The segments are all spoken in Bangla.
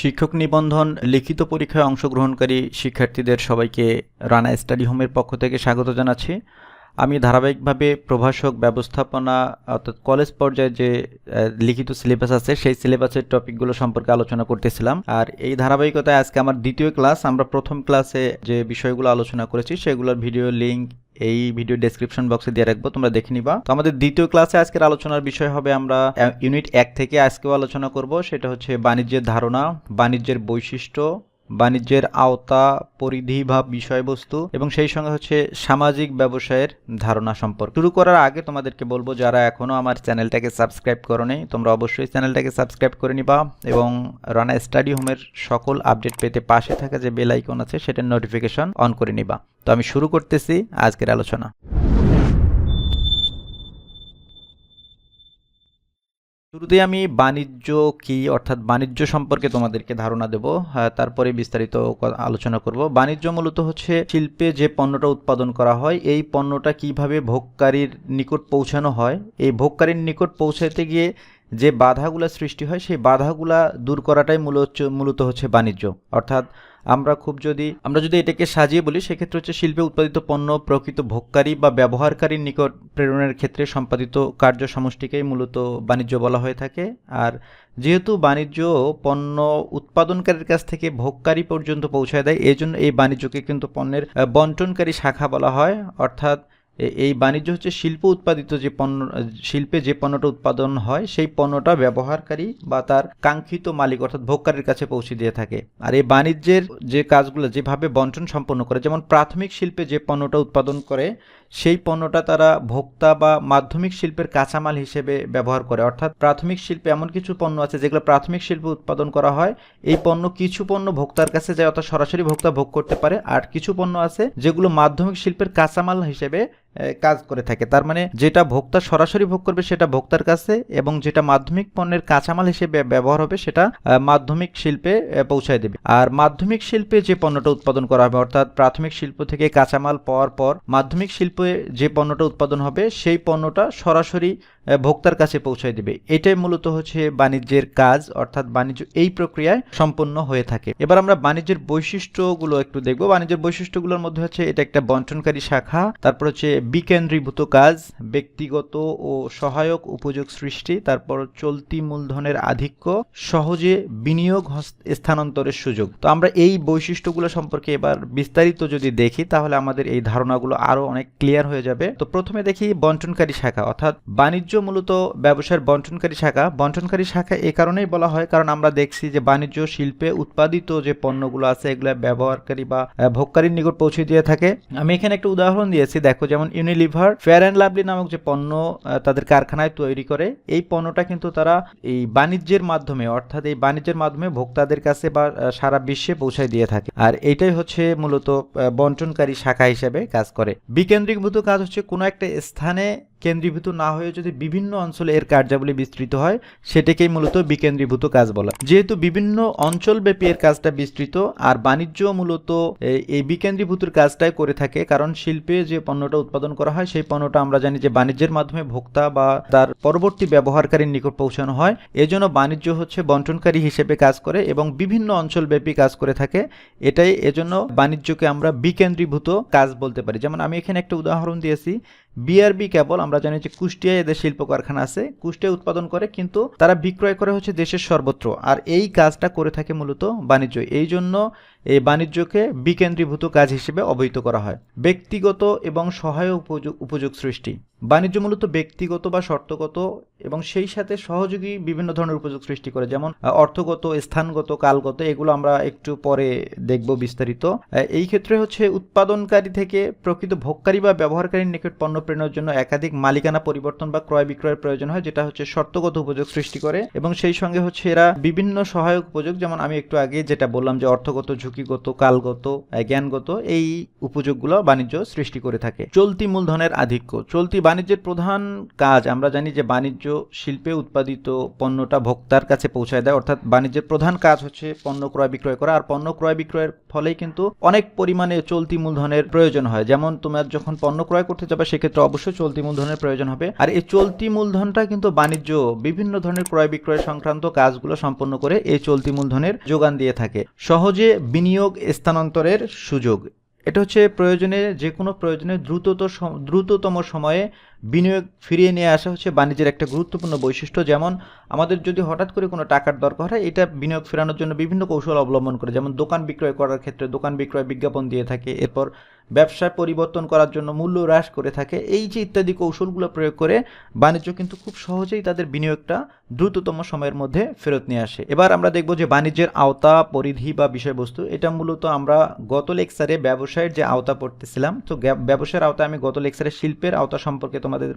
শিক্ষক নিবন্ধন, লিখিত পরীক্ষায় অংশগ্রহণকারী শিক্ষার্থীদের সবাইকে রানা স্টাডি হোমের পক্ষ থেকে স্বাগত জানাচ্ছি। আমি ধারাবাহিকভাবে প্রভাষক, ব্যবস্থাপনা অর্থাৎ কলেজ পর্যায়ে যে লিখিত সিলেবাস আছে, সেই সিলেবাসের টপিকগুলো সম্পর্কে আলোচনা করতেছিলাম। আর এই ধারাবাহিকতায় আজকে আমার দ্বিতীয় ক্লাস, আমরা প্রথম ক্লাসে যে বিষয়গুলো আলোচনা করেছি, সেগুলোর ভিডিও লিঙ্ক এই ভিডিও ডেসক্রিপশন বক্সে দিয়ে রাখব, তোমরা দেখে নিবা। তো আমাদের দ্বিতীয় ক্লাসে আজকের আলোচনার বিষয় হবে আমরা ইউনিট এক থেকে আজকেও আলোচনা করব, সেটা হচ্ছে বাণিজ্যের ধারণা, বাণিজ্যের বৈশিষ্ট্য বাণিজ্যের আওতা, পরিধি বা বিষয়বস্তু এবং সেই সঙ্গে হচ্ছে সামাজিক ব্যবসায়ের ধারণা সম্পর্কে। শুরু করার আগে তোমাদেরকে বলব, যারা এখনও আমার চ্যানেলটাকে সাবস্ক্রাইব করোনি, তোমরা অবশ্যই চ্যানেলটাকে সাবস্ক্রাইব করে নিবা এবং রানা স্টাডি হোমের সকল আপডেট পেতে পাশে থাকা যে বেল আইকন আছে, সেটার নোটিফিকেশন অন করে নিবা। তো আমি শুরু করতেছি আজকের আলোচনা। শুরুতেই আমি বাণিজ্য কি অর্থাৎ বাণিজ্য সম্পর্কে তোমাদেরকে ধারণা দেব হ্যাঁ, তারপরে বিস্তারিত আলোচনা করব। বাণিজ্য মূলত হচ্ছে শিল্পে যে পণ্যটা উৎপাদন করা হয় এই পণ্যটা কীভাবে ভোগকারীর নিকট পৌঁছানো হয়। এই ভোগকারীর নিকট পৌঁছাতে গিয়ে যে বাধাগুলা সৃষ্টি হয় সেই বাধাগুলা দূর করাটাই মূলত মূলত হচ্ছে বাণিজ্য। অর্থাৎ আমরা খুব যদি, আমরা যদি এটাকে সাজিয়ে বলি, সেক্ষেত্রে হচ্ছে শিল্পে উৎপাদিত পণ্য, প্রকৃত ভোগকারী বা ব্যবহারকারীর নিকট প্রেরণের ক্ষেত্রে সম্পাদিত কার্য সমষ্টিকেই মূলত বাণিজ্য বলা হয়ে থাকে। আর যেহেতু বাণিজ্য পণ্য উৎপাদনকারীর কাছ থেকে ভোগকারী পর্যন্ত পৌঁছায় দেয় এই জন্য এই বাণিজ্যকে কিন্তু পণ্যের বন্টনকারী শাখা বলা হয়। অর্থাৎ এই বাণিজ্য হচ্ছে শিল্প উৎপাদিত যে পণ্য শিল্পে যে পণ্যটা উৎপাদন হয়, সেই পণ্যটা ব্যবহারকারী বা তার কাঙ্ক্ষিত মালিক অর্থাৎ ভোক্তারের কাছে পৌঁছে দিয়ে থাকে। আর এই বাণিজ্যের যে কাজগুলো, যেভাবে বন্টন সম্পন্ন করে, যেমন প্রাথমিক শিল্পে যে পণ্যটা উৎপাদন করে সেই পণ্যটা তারা ভোক্তা বা মাধ্যমিক শিল্পের কাঁচামাল হিসেবে ব্যবহার করে। অর্থাৎ প্রাথমিক শিল্পে এমন কিছু পণ্য আছে যেগুলো প্রাথমিক শিল্পে উৎপাদন করা হয়। এই পণ্য কিছু পণ্য ভোক্তার কাছে যায়, অর্থাৎ সরাসরি ভোক্তা ভোগ করতে পারে। আর কিছু পণ্য আছে যেগুলো মাধ্যমিক শিল্পের কাঁচামাল হিসেবে কাজ করে থাকে। তার মানে যেটা ভোক্তা সরাসরি ভোগ করবে সেটা ভোক্তার কাছে এবং যেটা মাধ্যমিক পণ্যের কাঁচামাল হিসেবে ব্যবহার হবে সেটা মাধ্যমিক শিল্পে পৌঁছায় দেবে। আর মাধ্যমিক শিল্পে যে পণ্যটা উৎপাদন করা হবে, অর্থাৎ প্রাথমিক শিল্প থেকে কাঁচামাল পাওয়ার পর মাধ্যমিক শিল্পে যে পণ্যটা উৎপাদন হবে সেই পণ্যটা সরাসরি ভোক্তার কাছে পৌঁছায় দেবে। এটাই মূলত হচ্ছে বাণিজ্যের কাজ, অর্থাৎ বাণিজ্য এই প্রক্রিয়ায় সম্পন্ন হয়ে থাকে। এবার আমরা বাণিজ্যের বৈশিষ্ট্যগুলো একটু দেখব। বাণিজ্যের বৈশিষ্ট্যগুলোর মধ্যে হচ্ছে এটা একটা বন্টনকারী শাখা, তারপর হচ্ছে বিকেন্দ্রীভূত কাজ, ব্যক্তিগত ও সহায়ক উপযোগ সৃষ্টি, তারপর চলতি মূলধনের আধিক্য, সহজে বিনিয়োগ স্থানান্তরের সুযোগ। তো আমরা এই বৈশিষ্ট্যগুলো সম্পর্কে এবার বিস্তারিত যদি দেখি, তাহলে আমাদের এই ধারণাগুলো আরও অনেক ক্লিয়ার হয়ে যাবে। তো প্রথমে দেখি বন্টনকারী শাখা, অর্থাৎ বাণিজ্য মূলত ব্যবসায়ের বন্টনকারী শাখা। বন্টনকারী শাখা এই কারণেই বলা হয়, কারণ আমরা দেখছি যে বাণিজ্য শিল্পে উৎপাদিত যে পণ্যগুলো আছে, এগুলো ব্যবহারকারী বা ভোগকারীর নিকট পৌঁছে দিয়ে থাকে। আমি এখানে একটা উদাহরণ দিয়েছি, দেখো যেমন ইউনিলিভার ফেয়ার অ্যান্ড লাভলি নামক যে পণ্য তাদের কারখানায় তৈরি করে, এই পণ্যটা কিন্তু তারা এই বাণিজ্যের মাধ্যমে, অর্থাৎ এই বাণিজ্যের মাধ্যমে ভোক্তাদের কাছে বা সারা বিশ্বে পৌঁছায় দিয়ে থাকে। আর এটাই হচ্ছে মূলত বন্টনকারী শাখা হিসেবে কাজ করে। বিকেন্দ্রীভূত কাজ হচ্ছে কোনো একটা স্থানে কেন্দ্রীভূত না হয়ে যদি বিভিন্ন অঞ্চলে এর কার্যাবলী বিস্তৃত হয়, সেটাকেই মূলত বিকেন্দ্রীভূত কাজ বলা। যেহেতু বিভিন্ন অঞ্চলব্যাপী এর কাজটা বিস্তৃত, আর বাণিজ্য মূলত এই- এই বিকেন্দ্রীভূত কাজটাই করে থাকে, কারণ শিল্পে যে পণ্যটা উৎপাদন করা হয়, সেই পণ্যটা আমরা জানি যে বাণিজ্যের মাধ্যমে ভোক্তা বা তার পরবর্তী ব্যবহারকারীর নিকট পৌঁছানো হয়। এজন্য বাণিজ্য হচ্ছে বন্টনকারী হিসেবে কাজ করে এবং বিভিন্ন অঞ্চলব্যাপী কাজ করে থাকে। এটাই এজন্য বাণিজ্যকে আমরা বিকেন্দ্রীভূত কাজ বলতে পারি। যেমন আমি এখানে একটা উদাহরণ দিয়েছি বিআরবি কেবল, আমরা জানি যে কুষ্টিয়ায় এদের শিল্প কারখানা আছে কুষ্টিয়া উৎপাদন করে, কিন্তু তারা বিক্রয় করে হচ্ছে দেশের সর্বত্র। আর এই কাজটা করে থাকে মূলত বাণিজ্য। এই জন্য এই বাণিজ্যকে বিকেন্দ্রীভূত কাজ হিসেবে অবহিত করা হয়। ব্যক্তিগত এবং সহায়ক উপযোগ সৃষ্টি। বাণিজ্য মূলত ব্যক্তিগত বা শর্তগত এবং সেই সাথে সহযোগী বিভিন্ন ধরনের উপযোগ সৃষ্টি করে, যেমন অর্থগত, স্থানগত, কালগত, এগুলো আমরা একটু পরে দেখব বিস্তারিত। এই ক্ষেত্রে হচ্ছে উৎপাদনকারী থেকে প্রকৃত ভোগকারী বা ব্যবহারকারীর নিকট পণ্য প্রেরণের জন্য একাধিক মালিকানা পরিবর্তন বা ক্রয় বিক্রয়ের প্রয়োজন হয়, যেটা হচ্ছে শর্তগত উপযোগ সৃষ্টি করে। এবং সেই সঙ্গে হচ্ছে এরা বিভিন্ন সহায়ক উপযোগ, যেমন আমি একটু আগে যেটা বললাম যে অর্থগত, ঝুঁকিগত, কালগত জ্ঞানগত, এই উপযোগগুলো বাণিজ্য সৃষ্টি করে থাকে। চলতি মূলধনের আধিক্য, চলতি বাণিজ্যের প্রধান কাজ আমরা জানি যে বাণিজ্য শিল্পে উৎপাদিত পণ্যটা ভোক্তার কাছে পৌঁছায় দেয়, অর্থাৎ বাণিজ্যের প্রধান কাজ হচ্ছে পণ্য ক্রয় বিক্রয় করা, আর পণ্য ক্রয় বিক্রয়ের ফলেই কিন্তু অনেক পরিমাণে চলতি মূলধনের প্রয়োজন হয়। যেমন তোমার যখন পণ্য ক্রয় করতে যাবে, সেক্ষেত্রে অবশ্যই চলতি মূলধনের প্রয়োজন হবে। আর এই চলতি মূলধনটা কিন্তু বাণিজ্য বিভিন্ন ধরনের ক্রয় বিক্রয় সংক্রান্ত কাজগুলো সম্পন্ন করে এই চলতি মূলধনের যোগান দিয়ে থাকে। সহজে বিনিয়োগ স্থানান্তরের সুযোগ। এটা হচ্ছে প্রয়োজনে যে কোনো প্রয়োজনে দ্রুতত দ্রুততম সময়ে বিনিয়োগ ফিরিয়ে নিয়ে আসা হচ্ছে বাণিজ্যের একটা গুরুত্বপূর্ণ বৈশিষ্ট্য। যেমন আমাদের যদি হঠাৎ করে কোনো টাকার দরকার হয়, এটা বিনিয়োগ ফেরানোর জন্য বিভিন্ন কৌশল অবলম্বন করে, যেমন দোকান বিক্রয় করার ক্ষেত্রে দোকান বিক্রয় বিজ্ঞাপন দিয়ে থাকে, এরপর ব্যবসায় পরিবর্তন করার জন্য মূল্য হ্রাস করে থাকে। এই যে ইত্যাদি কৌশলগুলো প্রয়োগ করে বাণিজ্য কিন্তু খুব সহজেই তাদের বিনিয়োগটা দ্রুততম সময়ের মধ্যে ফেরত নিয়ে আসে। এবার আমরা দেখব যে বাণিজ্যের আওতা, পরিধি বা বিষয়বস্তু, এটা মূলত আমরা গত লেকচারে ব্যবসায়ের যে আওতা পড়তেছিলাম, তো ব্যবসায়ের আওতা আমি গত লেকচারে শিল্পের আওতা সম্পর্কে তোমাদের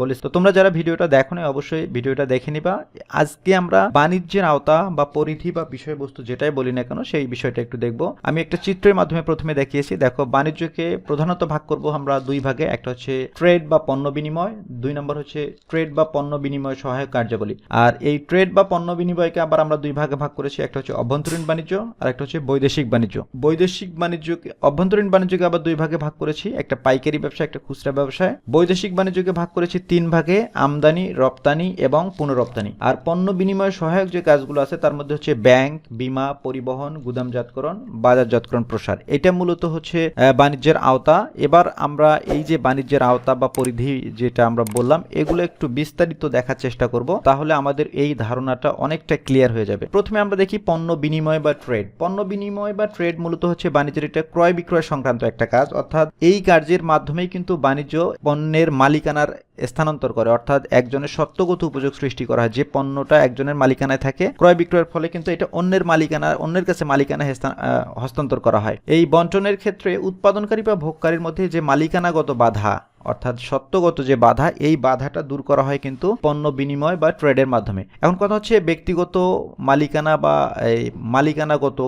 বলেছি তো তোমরা যারা ভিডিওটা দেখো না অবশ্যই ভিডিওটা দেখে নিবা। আজকে আমরা বাণিজ্যের আওতা বা পরিধি বা বিষয়বস্তু যেটাই বলি না কেন, সেই বিষয়টা একটু দেখব। আমি একটা চিত্রের মাধ্যমে প্রথমে দেখিয়েছি। দেখো বাণিজ্যকে প্রধানত ভাগ করব আমরা দুই ভাগে। একটা হচ্ছে ট্রেড বা পণ্য বিনিময় দুই নম্বর হচ্ছে ট্রেড বা পণ্য বিনিময় সহায়ক কার্যাবলী। আর এই ট্রেড বা পণ্য বিনিময়কে আবার আমরা দুই ভাগে ভাগ করেছি একটা হচ্ছে অভ্যন্তরীণ বাণিজ্য আর একটা হচ্ছে বৈদেশিক বাণিজ্য। বৈদেশিক বাণিজ্যকে অভ্যন্তরীণ বাণিজ্যকে আবার দুই ভাগে ভাগ করেছি একটা পাইকারি ব্যবসা একটা খুচরা ব্যবসায়। বৈদেশিক বাণিজ্যকে ভাগ করেছি তিন ভাগে আমদানি রপ্তানি এবং পুনরপ্তানি। আর পণ্য বিনিময় সহায়ক যে কাজগুলো আছে তার মধ্যে হচ্ছে ব্যাংক বিমা পরিবহন গুদামজাতকরণ বাজারজাতকরণ প্রসার। এটা মূলত হচ্ছে আহ, বাণিজ্যের আওতা। এবার আমরা এই যে বাণিজ্যের আওতা বা পরিধি যেটা আমরা বললাম, এগুলো একটু বিস্তারিত দেখার চেষ্টা করব, তাহলে আমাদের এই ধারণাটা অনেকটা ক্লিয়ার হয়ে যাবে। প্রথমে আমরা দেখি পণ্য বিনিময় বা ট্রেড পণ্য বিনিময় বা ট্রেড মূলত হচ্ছে বাণিজ্যের একটা ক্রয় বিক্রয় সংক্রান্ত একটা কাজ। অর্থাৎ এই কার্যের মাধ্যমেই কিন্তু বাণিজ্য পণ্যের মালিকানার স্থানান্তর করে। অর্থাৎ একজনের সত্যগত উপযোগ সৃষ্টি করা হয়। যে পণ্যটা একজনের মালিকানায় থাকে, ক্রয় বিক্রয়ের ফলে কিন্তু এটা অন্যের মালিকানা, অন্যের কাছে মালিকানা হেস্তা- হস্তান্তর করা হয়। এই বন্টনের ক্ষেত্রে উৎপাদনকারী বা ভোগকারীর মধ্যে যে মালিকানাগত বাধা অর্থাৎ সত্যগত যে বাধা, এই বাধাটা দূর করা হয় কিন্তু পণ্য বিনিময় বা ট্রেডের মাধ্যমে। এখন কথা হচ্ছে ব্যক্তিগত মালিকানা বা এই মালিকানাগত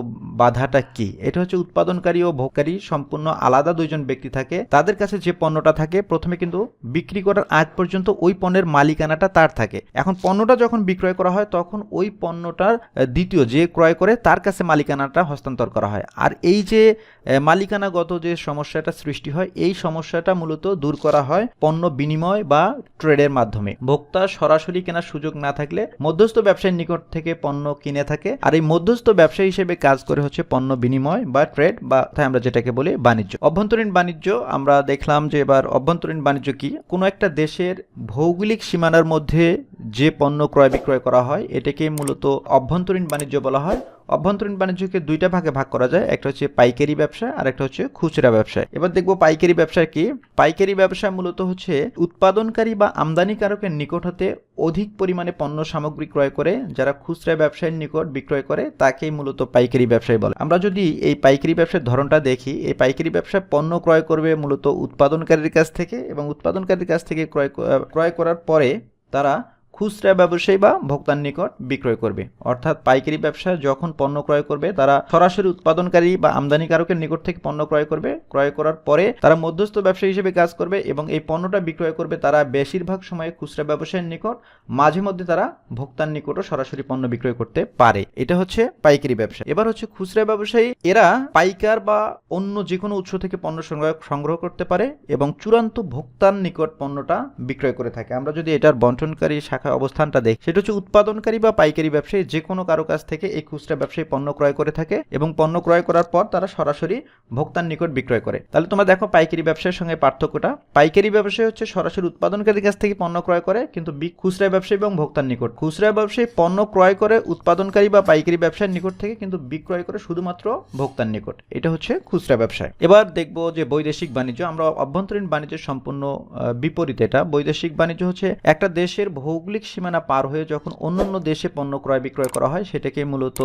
বাধাটা কি? এটা হচ্ছে উৎপাদনকারী ও ভোগকারী সম্পূর্ণ আলাদা দুইজন ব্যক্তি থাকে। তাদের কাছে যে পণ্যটা থাকে, প্রথমে কিন্তু বিক্রি করার আগ পর্যন্ত ওই পণ্যের মালিকানাটা তার থাকে। এখন পণ্যটা যখন বিক্রয় করা হয়, তখন ওই পণ্যটার দ্বিতীয় যে ক্রয় করে, তার কাছে মালিকানাটা হস্তান্তর করা হয়। আর এই যে মালিকানাগত যে সমস্যাটা সৃষ্টি হয়, এই সমস্যাটা মূলত দূর করা হয় পণ্য বিনিময় বা ট্রেডের মাধ্যমে। ভোক্তা সরাসরি কেনার সুযোগ না থাকলে মধ্যস্থ ব্যবসায়ীর নিকট থেকে পণ্য কিনে থাকে, আর এই মধ্যস্থ ব্যবসায়ী হিসেবে কাজ করে হচ্ছে পণ্য বিনিময় বা ট্রেড বা তাই আমরা যেটাকে বলি বাণিজ্য। অভ্যন্তরীণ বাণিজ্য আমরা দেখলাম যে এবার অভ্যন্তরীণ বাণিজ্য কি? কোনো একটা দেশের ভৌগোলিক সীমানার মধ্যে যে পণ্য ক্রয় বিক্রয় করা হয় এটাকে মূলত অভ্যন্তরীণ বাণিজ্য বলা হয়। অভ্যন্তরীণ বাণিজ্যকে দুইটা ভাগে ভাগ করা যায়, একটা হচ্ছে পাইকারি ব্যবসা আর একটা হচ্ছে খুচরা ব্যবসা। এবার দেখব পাইকারি ব্যবসা কি? পাইকারি ব্যবসা মূলত হচ্ছে উৎপাদনকারী বা আমদানিকারকের নিকট হতে অধিক পরিমাণে পণ্য সামগ্রী ক্রয় করে, যারা খুচরা ব্যবসায়ীর নিকট বিক্রয় করে, তাকেই মূলত পাইকারি ব্যবসায়ী বলে। আমরা যদি এই পাইকারি ব্যবসার ধরনটা দেখি, এই পাইকারি ব্যবসায় পণ্য ক্রয় করবে মূলত উৎপাদনকারীর কাছ থেকে এবং উৎপাদনকারীর কাছ থেকে ক্রয় ক্রয় করার পরে তারা খুচরা ব্যবসায়ী বা ভোক্তার নিকট বিক্রয় করবে। অর্থাৎ পাইকারি ব্যবসা যখন পণ্য ক্রয় করবে, তারা সরাসরি উৎপাদনকারী বা আমদানিকারকের নিকট থেকে পণ্য ক্রয় করবে। ক্রয় করার পরে তারা মধ্যস্থ ব্যবসায়ী হিসেবে কাজ করবে এবং এই পণ্যটা বিক্রয় করবে তারা বেশিরভাগ সময় খুচরা ব্যবসায়ীর নিকট। মাঝে মধ্যে তারা ভোক্তার নিকটও সরাসরি পণ্য বিক্রয় করতে পারে। এটা হচ্ছে পাইকারি ব্যবসা। এবার হচ্ছে খুচরা ব্যবসায়ী, এরা পাইকার বা অন্য যে কোনো উৎস থেকে পণ্য সংগ্রহ সংগ্রহ করতে পারে এবং চূড়ান্ত ভোক্তার নিকট পণ্যটা বিক্রয় করে থাকে। আমরা যদি এটার বন্টনকারী শাখা অবস্থানটা দেখি সেটা হচ্ছে উৎপাদনকারী বা পাইকারি ব্যবসায়ী যে কোনো কারও কাছ থেকে এই খুচরা ব্যবসায়ী পণ্য ক্রয় করে থাকে এবং পণ্য ক্রয় করার পর তারা সরাসরি ভোক্তার নিকট বিক্রয় করে। তাহলে তোমরা দেখো পাইকারি ব্যবসায়ের সঙ্গে পার্থক্যটা। পাইকারি ব্যবসায়ী হচ্ছে সরাসরি উৎপাদনকারীর কাছ থেকে পণ্য ক্রয় করে, কিন্তু খুচরা ব্যবসায়ী এবং ভোক্তার নিকট। খুচরা ব্যবসায়ী পণ্য ক্রয় করে উৎপাদনকারী বা পাইকারি ব্যবসায়ীর নিকট থেকে, কিন্তু বিক্রয় করে শুধুমাত্র ভোক্তার নিকট। এটা হচ্ছে খুচরা ব্যবসায়। এবার দেখব যে বৈদেশিক বাণিজ্য, আমরা অভ্যন্তরীণ বাণিজ্যের সম্পূর্ণ বিপরীত এটা। বৈদেশিক বাণিজ্য হচ্ছে একটা দেশের ভৌগোলিক ভৌগোলিক সীমানা পার হয়ে যখন অন্যান্য দেশে পণ্য ক্রয় বিক্রয় করা হয়, সেটাকে মূলত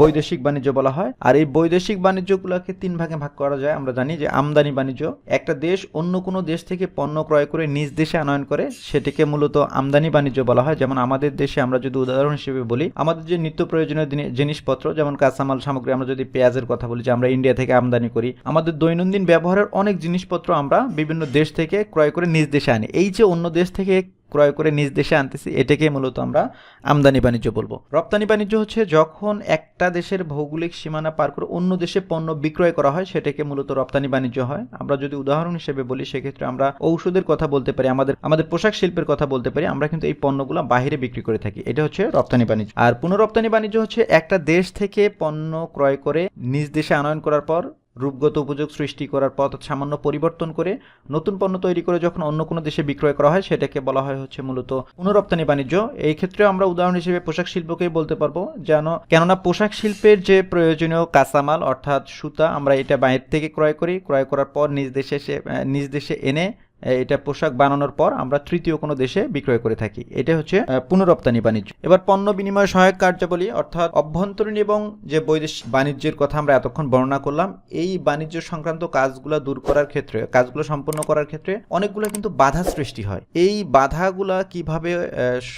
বৈদেশিক বাণিজ্য বলা হয়। আর এই বৈদেশিক বাণিজ্যগুলোকে তিন ভাগে ভাগ করা যায়, আমরা জানি যে আমদানি বাণিজ্য। একটা দেশ অন্য কোনো দেশ থেকে পণ্য ক্রয় করে নিজ দেশে আনয়ন করে, সেটাকে মূলত আমদানি বাণিজ্য বলা হয়। যেমন আমাদের দেশে আমরা যদি উদাহরণ হিসেবে বলি, আমাদের যে নিত্য প্রয়োজনীয় জিনিসপত্র, যেমন কাঁচামাল সামগ্রী, আমরা যদি পেঁয়াজের কথা বলি যে আমরা ইন্ডিয়া থেকে আমদানি করি, আমাদের দৈনন্দিন ব্যবহারের অনেক জিনিসপত্র আমরা বিভিন্ন দেশ থেকে ক্রয় করে নিজ দেশে আনি। এই যে অন্য দেশ থেকে ক্রয় করে নিজ দেশে আনতেছি এটাকে মূলত আমরা আমদানি বাণিজ্য বলব। রপ্তানি বাণিজ্য হচ্ছে যখন একটা দেশের ভৌগোলিক সীমানা পার করে অন্য দেশে পণ্য বিক্রয় করা হয়, সেটাকে মূলত রপ্তানি বাণিজ্য হয়। আমরা যদি উদাহরণ হিসেবে বলি, সেক্ষেত্রে আমরা ঔষধের কথা বলতে পারি, আমাদের আমাদের পোশাক শিল্পের কথা বলতে পারি, আমরা কিন্তু এই পণ্যগুলো বাইরে বিক্রি করে থাকি। এটা হচ্ছে রপ্তানি বাণিজ্য। আর পুনরপ্তানি বাণিজ্য হচ্ছে একটা দেশ থেকে পণ্য ক্রয় করে নিজ দেশে আনয়ন করার পর রূপগত উপযোগ সৃষ্টি করার পথ সামান্য পরিবর্তন করে নতুন পণ্য তৈরি করে যখন অন্য কোনো দেশে বিক্রয় করা হয়, সেটাকে বলা হয় হচ্ছে মূলত পুনরপ্তানি বাণিজ্য। এই ক্ষেত্রে আমরা উদাহরণ হিসেবে পোশাক শিল্পকেই বলতে পারব, যেন কেননা পোশাক শিল্পের যে প্রয়োজনীয় কাঁচামাল, অর্থাৎ সুতা, আমরা এটা বাইরে থেকে ক্রয় করি। ক্রয় করার পর নিজ দেশে নিজ দেশে এনে এটা পোশাক বানানোর পর আমরা তৃতীয় কোনো দেশে বিক্রয় করে থাকি। এটা হচ্ছে পুনরপ্তানি বাণিজ্য। এবার পণ্য বিনিময় সহায়ক কার্যাবলী অর্থাৎ অভ্যন্তরীণ এবং যে বৈদেশিক বাণিজ্যের কথা আমরা এতক্ষণ বর্ণনা করলাম, এই বাণিজ্য সংক্রান্ত কাজগুলো দূর করার ক্ষেত্রে, কাজগুলো সম্পন্ন করার ক্ষেত্রে অনেকগুলো কিন্তু বাধা সৃষ্টি হয়। এই বাধাগুলা কীভাবে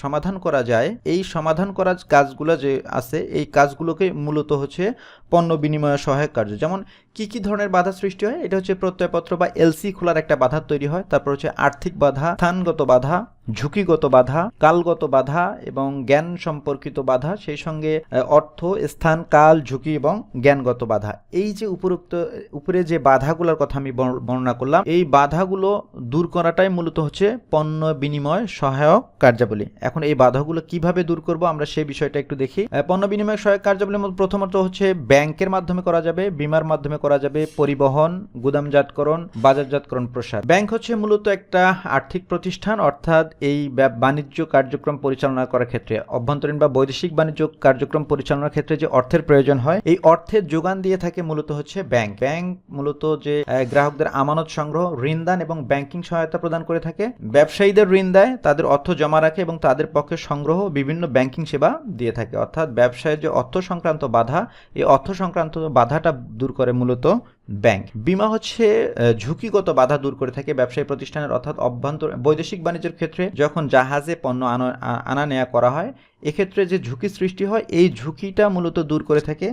সমাধান করা যায়? এই সমাধান করার কাজগুলো যে আছে, এই কাজগুলোকে মূলত হচ্ছে পণ্য বিনিময় সহায়ক কার্য। যেমন কি কি ধরনের বাধা সৃষ্টি হয়? এটা হচ্ছে প্রত্যয়পত্র বা এলসি খোলার একটা বাধা তৈরি হয়। তারপর হচ্ছে আর্থিক বাধা স্থানগত বাধা ঝুঁকিগত বাধা, কালগত বাধা এবং জ্ঞান সম্পর্কিত বাধা, সেই সঙ্গে অর্থ, স্থান, কাল, ঝুঁকি এবং জ্ঞানগত বাধা। এই যে উপরোক্ত, উপরে যে বাধাগুলোর কথা আমি বর্ণ- বর্ণনা করলাম, এই বাধাগুলো দূর করাটাই মূলত হচ্ছে পণ্য বিনিময় সহায়ক কার্যাবলী। এখন এই বাধাগুলো কীভাবে দূর করব আমরা সেই বিষয়টা একটু দেখি। পণ্য বিনিময় সহায়ক কার্যাবলীর মধ্যে প্রথমত হচ্ছে ব্যাংকের মাধ্যমে করা যাবে, বিমার মাধ্যমে করা যাবে, পরিবহন, গুদামজাতকরণ, বাজারজাতকরণ প্রসার ব্যাংক হচ্ছে মূলত একটা আর্থিক প্রতিষ্ঠান, অর্থাৎ এই বাণিজ্য কার্যক্রম পরিচালনা করার ক্ষেত্রে, অভ্যন্তরীণ বা বৈদেশিক বাণিজ্য কার্যক্রম পরিচালনার ক্ষেত্রে যে অর্থের প্রয়োজন হয়, এই অর্থের যোগান দিয়ে থাকে মূলত হচ্ছে ব্যাংক। ব্যাংক মূলত যে গ্রাহকদের আমানত সংগ্রহ ঋণদান এবং ব্যাংকিং সহায়তা প্রদান করে থাকে। ব্যবসায়ীদের ঋণ দেয়, তাদের অর্থ জমা রাখে এবং তাদের পক্ষে সংগ্রহ বিভিন্ন ব্যাংকিং সেবা দিয়ে থাকে। অর্থাৎ ব্যবসায়ের যে অর্থ সংক্রান্ত বাধা, এই অর্থ সংক্রান্ত বাধাটা দূর করে মূলত ব্যাংক। বিমা হচ্ছে ঝুঁকিগত বাধা দূর করে থাকে ব্যবসায়ী প্রতিষ্ঠানের অর্থাৎ অভ্যন্তর বৈদেশিক বাণিজ্যের ক্ষেত্রে যখন জাহাজে পণ্য আনা- নেয়া করা হয় এক্ষেত্রে যে ঝুঁকি সৃষ্টি হয়, এই ঝুঁকিটা মূলত দূর করে থাকে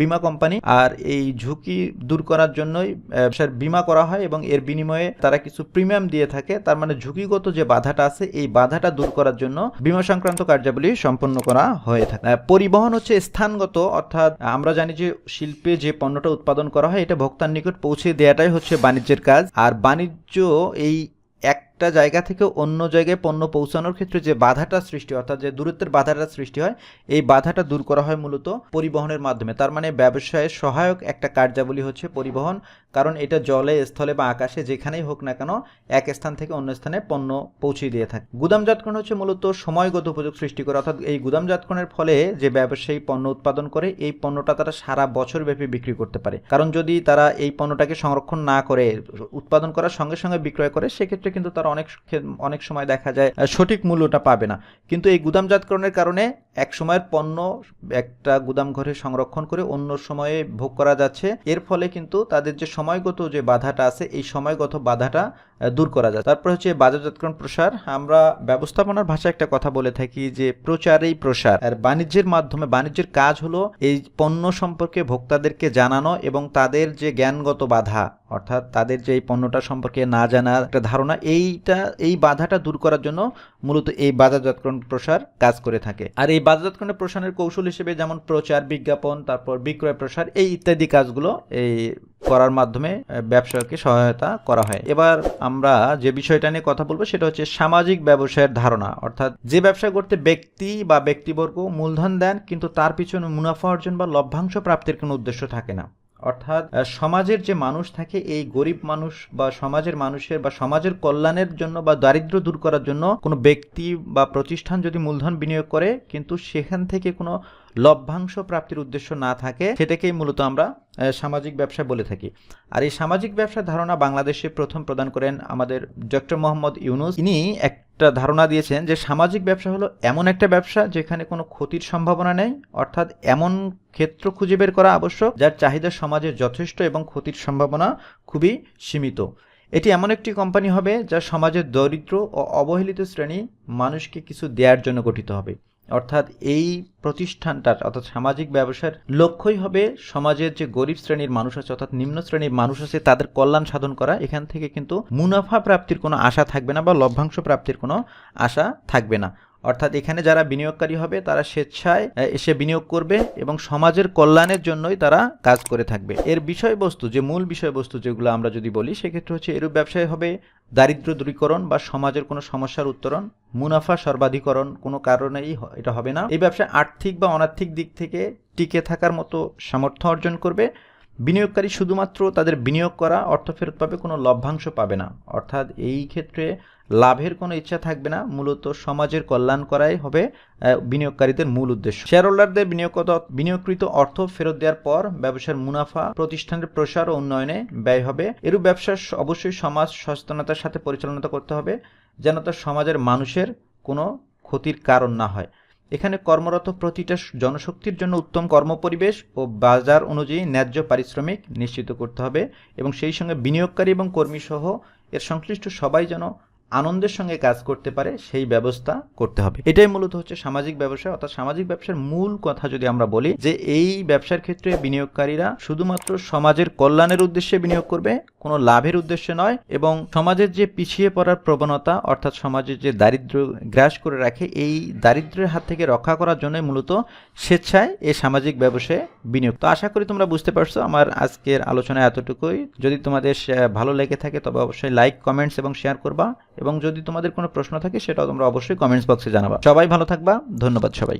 বিমা কোম্পানি। আর এই ঝুঁকি দূর করার জন্যই ব্যবসার বিমা করা হয় এবং এর বিনিময়ে তারা কিছু প্রিমিয়াম দিয়ে থাকে। তার মানে ঝুঁকিগত যে বাধাটা আছে, এই বাধাটা দূর করার জন্য বিমা সংক্রান্ত কার্যাবলী সম্পন্ন করা হয়ে থাকে। পরিবহন হচ্ছে স্থানগত, অর্থাৎ আমরা জানি যে শিল্পে যে পণ্যটা উৎপাদন করা হয়, এটা ভোক্তার নিকট পৌঁছে দেওয়াটাই হচ্ছে বাণিজ্যের কাজ। আর বাণিজ্য এই একটা জায়গা থেকে অন্য জায়গায় পণ্য পৌঁছানোর ক্ষেত্রে যে বাধাটা সৃষ্টি হয়, অর্থাৎ যে দূরত্বের বাধাটা সৃষ্টি হয়, এই বাধাটা দূর করা হয় মূলত পরিবহনের মাধ্যমে। তার মানে ব্যবসায়ের সহায়ক একটা কার্যাবলী হচ্ছে পরিবহন, কারণ এটা জলে, স্থলে বা আকাশে যেখানেই হোক না কেন এক স্থান থেকে অন্য স্থানে পণ্য পৌঁছে দিয়ে থাকে। গুদামজাতকরণ হচ্ছে মূলত সময়গত উপযোগ সৃষ্টি করে, অর্থাৎ এই গুদামজাতকরণের ফলে যে ব্যবসায়ী পণ্য উৎপাদন করে, এই পণ্যটা তারা সারা বছর ব্যাপী বিক্রি করতে পারে। কারণ যদি তারা এই পণ্যটাকে সংরক্ষণ না করে, উৎপাদন করার সঙ্গে সঙ্গে বিক্রয় করে, সেক্ষেত্রে কিন্তু তারা অনেক অনেক সময় দেখা যায় সঠিক মূল্যটা পাবে না। কিন্তু এই গুদামজাতকরণের কারণে এক সময়ের পণ্য একটা গুদাম ঘরে সংরক্ষণ করে অন্য সময়ে ভোগ করা যাচ্ছে। এর ফলে কিন্তু তাদের যে সময়গত যে বাধাটা আছে, এই সময়গত বাধাটা দূর করা যায়। তারপর হচ্ছে বাজারজাতকরণ প্রসার। আমরা ব্যবস্থাপনার ভাষায় একটা কথা বলে থাকি যে, প্রচারেই প্রসার। আর বাণিজ্যের মাধ্যমে, বাণিজ্যের কাজ হলো এই পণ্য সম্পর্কে ভোক্তাদেরকে জানানো এবং তাদের যে জ্ঞানগত বাধা, অর্থাৎ তাদের যে এই পণ্যটা সম্পর্কে না জানার একটা ধারণা, এইটা, এই বাধাটা দূর করার জন্য মূলত এই বাজারজাতকরণ প্রসার কাজ করে থাকে। আর এই বাজারজাতকরণের প্রসারের কৌশল হিসেবে যেমন প্রচার, বিজ্ঞাপন, তারপর বিক্রয় প্রসার, এই ইত্যাদি কাজগুলো এই করার মাধ্যমে ব্যবসাকে সহায়তা করা হয়। এবার আমরা যে বিষয়টা নিয়ে কথা বলব সেটা হচ্ছে সামাজিক ব্যবসায়ের ধারণা। অর্থাৎ যে ব্যবসা করতে ব্যক্তি বা ব্যক্তিবর্গ মূলধন দেন, কিন্তু তার পিছনে মুনাফা অর্জন বা লভ্যাংশ প্রাপ্তির কোনো উদ্দেশ্য থাকে না। অর্থাৎ সমাজের যে মানুষ থাকে, এই গরিব মানুষ বা সমাজের মানুষের বা সমাজের কল্যাণের জন্য বা দারিদ্র দূর করার জন্য কোনো ব্যক্তি বা প্রতিষ্ঠান যদি মূলধন বিনিয়োগ করে, কিন্তু সেখান থেকে কোনো লভ্যাংশ প্রাপ্তির উদ্দেশ্য না থাকে, সেটাকেই মূলত আমরা সামাজিক ব্যবসা বলে থাকি। আর এই সামাজিক ব্যবসার ধারণা বাংলাদেশে প্রথম প্রদান করেন আমাদের ডক্টর মোহাম্মদ ইউনুস। ইনি একটা ধারণা দিয়েছেন যে সামাজিক ব্যবসা হলো এমন একটা ব্যবসা যেখানে কোনো ক্ষতির সম্ভাবনা নেই, অর্থাৎ এমন ক্ষেত্র খুঁজে বের করা আবশ্যক যার চাহিদা সমাজে যথেষ্ট এবং ক্ষতির সম্ভাবনা খুবই সীমিত। এটি এমন একটি কোম্পানি হবে যা সমাজের দরিদ্র ও অবহেলিত শ্রেণি মানুষকে কিছু দেওয়ার জন্য গঠিত হবে। অর্থাৎ এই প্রতিষ্ঠানটার, অর্থাৎ সামাজিক ব্যবসার লক্ষ্যই হবে সমাজের যে গরিব শ্রেণির মানুষ আছে, অর্থাৎ নিম্ন শ্রেণির মানুষ আছে, তাদের কল্যাণ সাধন করা। এখান থেকে কিন্তু মুনাফা প্রাপ্তির কোনো আশা থাকবে না বা লভ্যাংশ প্রাপ্তির কোনো আশা থাকবে না। অর্থাৎ এখানে যারা বিনিয়োগকারী হবে, তারা স্বেচ্ছায় এসে বিনিয়োগ করবে এবং সমাজের কল্যাণের জন্যই তারা কাজ করে থাকবে। এর বিষয়বস্তু, যে মূল বিষয়বস্তু যেগুলো আমরা যদি বলি, সেক্ষেত্রে হচ্ছে এরূপ ব্যবসায় হবে দারিদ্র দূরীকরণ বা সমাজের কোনো সমস্যার উত্তরণ, মুনাফা সর্বাধিকরণ, কোনো কারণেই এটা হবে না। এই ব্যবসায় আর্থিক বা অনার্থিক দিক থেকে টিকে থাকার মতো সামর্থ্য অর্জন করবে। বিনিয়োগকারী শুধুমাত্র তাদের বিনিয়োগ করা, অর্থ ফেরত পাবে কোনো লভ্যাংশ পাবে না। অর্থাৎ এই ক্ষেত্রে লাভের কোনো ইচ্ছা থাকবে না, মূলত সমাজের কল্যাণ করাই হবে বিনিয়োগকারীদের মূল উদ্দেশ্য। শেয়ার হোল্ডারদের বিনিয়োগত বিনিয়োগকৃত অর্থ ফেরত দেওয়ার পর ব্যবসার মুনাফা, প্রতিষ্ঠানের প্রসার ও উন্নয়নে ব্যয় হবে। এরূপ ব্যবসা অবশ্যই সমাজ সচেতনতার সাথে পরিচালনা করতে হবে, যেন তা সমাজের মানুষের কোনো ক্ষতির কারণ না হয়। এখানে কর্মরত প্রতিটা জনশক্তির জন্য উত্তম কর্মপরিবেশ ও বাজার অনুযায়ী ন্যায্য পারিশ্রমিক নিশ্চিত করতে হবে এবং সেই সঙ্গে বিনিয়োগকারী এবং কর্মী সহ এর সংশ্লিষ্ট সবাই যেন আনন্দের সঙ্গে কাজ করতে পারে, সেই ব্যবস্থা করতে হবে। এটাই মূলত হচ্ছে সামাজিক ব্যবসা অর্থাৎ সামাজিক ব্যবসার মূল কথা যদি আমরা বলি, যে এই ব্যবসার ক্ষেত্রে বিনিয়োগকারীরা শুধুমাত্র সমাজের কল্যাণের উদ্দেশ্যে বিনিয়োগ করবে, কোনো লাভের উদ্দেশ্যে নয়, এবং সমাজের যে পিছিয়ে পড়ার প্রবণতা, অর্থাৎ সমাজের যে দারিদ্র গ্রাস করে রাখে, এই দারিদ্র্যের হাত থেকে রক্ষা করার জন্য মূলত স্বেচ্ছায় এই সামাজিক ব্যবসায় বিনিয়োগ। তো আশা করি তোমরা বুঝতে পারছ আমার আজকের আলোচনা এতটুকুই। যদি তোমাদের ভালো লেগে থাকে, তবে অবশ্যই লাইক কমেন্টস এবং শেয়ার করবা। এবং যদি তোমাদের কোনো প্রশ্ন থাকে, সেটাও তোমরা অবশ্যই কমেন্টস বক্সে জানাবা। সবাই ভালো থাকবা। ধন্যবাদ সবাই